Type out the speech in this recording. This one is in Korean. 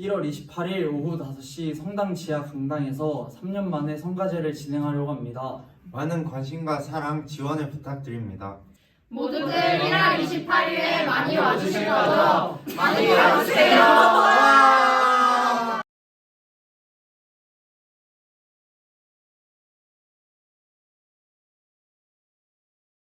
1월 28일 오후 5시 성당 지하 강당에서 3년 만에 성가제를 진행하려고 합니다. 많은 관심과 사랑 지원을 부탁드립니다. 모두들 1월 28일에 많이 와주실 거죠? 많이 와주세요.